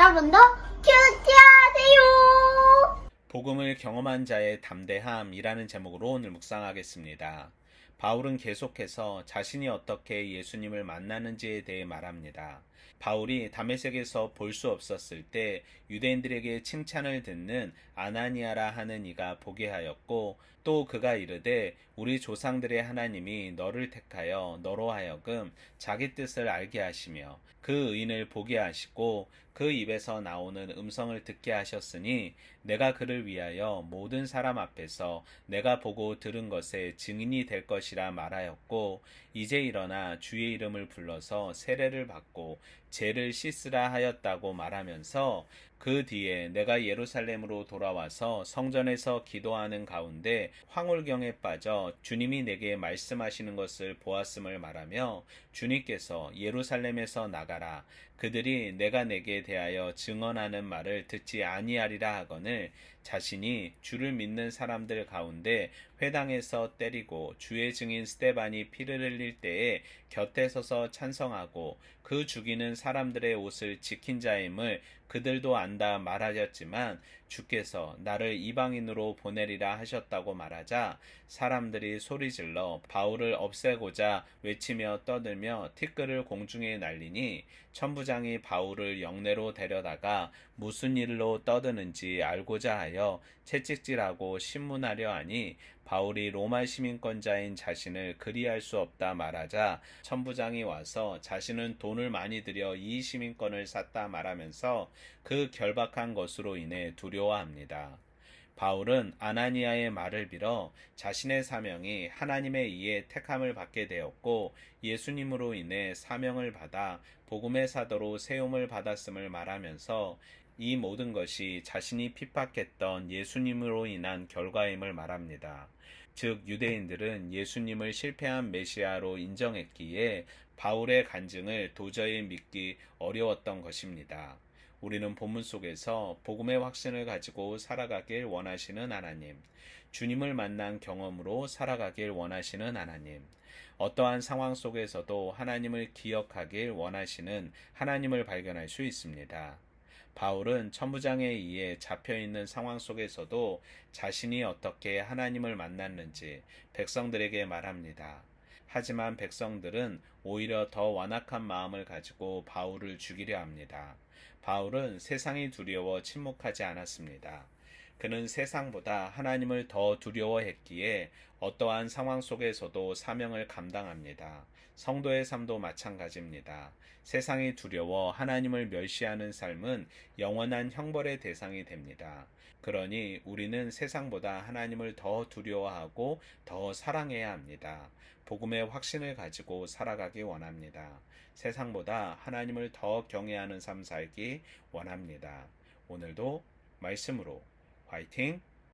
여러분도 큐티하세요. 복음을 경험한 자의 담대함이라는 제목으로 오늘 묵상하겠습니다. 바울은 계속해서 자신이 어떻게 예수님을 만나는지에 대해 말합니다. 바울이 다메섹에서 볼 수 없었을 때 유대인들에게 칭찬을 듣는 아나니아라 하는 이가 보게 하였고 또 그가 이르되 우리 조상들의 하나님이 너를 택하여 너로 하여금 자기 뜻을 알게 하시며 그 의인을 보게 하시고 그 입에서 나오는 음성을 듣게 하셨으니 내가 그를 위하여 모든 사람 앞에서 내가 보고 들은 것에 증인이 될 것이 라 말하였고 이제 일어나 주의 이름을 불러서 세례를 받고 죄를 씻으라 하였다고 말하면서 그 뒤에 내가 예루살렘으로 돌아와서 성전에서 기도하는 가운데 황홀경에 빠져 주님이 내게 말씀하시는 것을 보았음을 말하며 주님께서 예루살렘에서 나가라. 그들이 내가 내게 대하여 증언하는 말을 듣지 아니하리라 하거늘 자신이 주를 믿는 사람들 가운데 회당에서 때리고 주의 증인 스테반이 피를 흘릴 때에 곁에 서서 찬성하고 그 죽이는 사람들의 옷을 지킨 자임을 그들도 안다 말하였지만 주께서 나를 이방인으로 보내리라 하셨다고 말하자 사람들이 소리질러 바울을 없애고자 외치며 떠들며 티끌을 공중에 날리니 천부장이 바울을 영내로 데려다가 무슨 일로 떠드는지 알고자 하여 채찍질하고 신문하려 하니 바울이 로마 시민권자인 자신을 그리할 수 없다 말하자 천부장이 와서 자신은 돈을 많이 들여 이 시민권을 샀다 말하면서 그 결박한 것으로 인해 두려워합니다. 바울은 아나니아의 말을 빌어 자신의 사명이 하나님에 의해 택함을 받게 되었고 예수님으로 인해 사명을 받아 복음의 사도로 세움을 받았음을 말하면서 이 모든 것이 자신이 핍박했던 예수님으로 인한 결과임을 말합니다. 즉 유대인들은 예수님을 실패한 메시아로 인정했기에 바울의 간증을 도저히 믿기 어려웠던 것입니다. 우리는 본문 속에서 복음의 확신을 가지고 살아가길 원하시는 하나님, 주님을 만난 경험으로 살아가길 원하시는 하나님, 어떠한 상황 속에서도 하나님을 기억하길 원하시는 하나님을 발견할 수 있습니다. 바울은 천부장에 의해 잡혀 있는 상황 속에서도 자신이 어떻게 하나님을 만났는지 백성들에게 말합니다. 하지만 백성들은 오히려 더 완악한 마음을 가지고 바울을 죽이려 합니다. 바울은 세상이 두려워 침묵하지 않았습니다. 그는 세상보다 하나님을 더 두려워했기에 어떠한 상황 속에서도 사명을 감당합니다. 성도의 삶도 마찬가지입니다. 세상이 두려워 하나님을 멸시하는 삶은 영원한 형벌의 대상이 됩니다. 그러니 우리는 세상보다 하나님을 더 두려워하고 더 사랑해야 합니다. 복음의 확신을 가지고 살아가기 원합니다. 세상보다 하나님을 더 경외하는 삶 살기 원합니다. 오늘도 말씀으로 화이팅!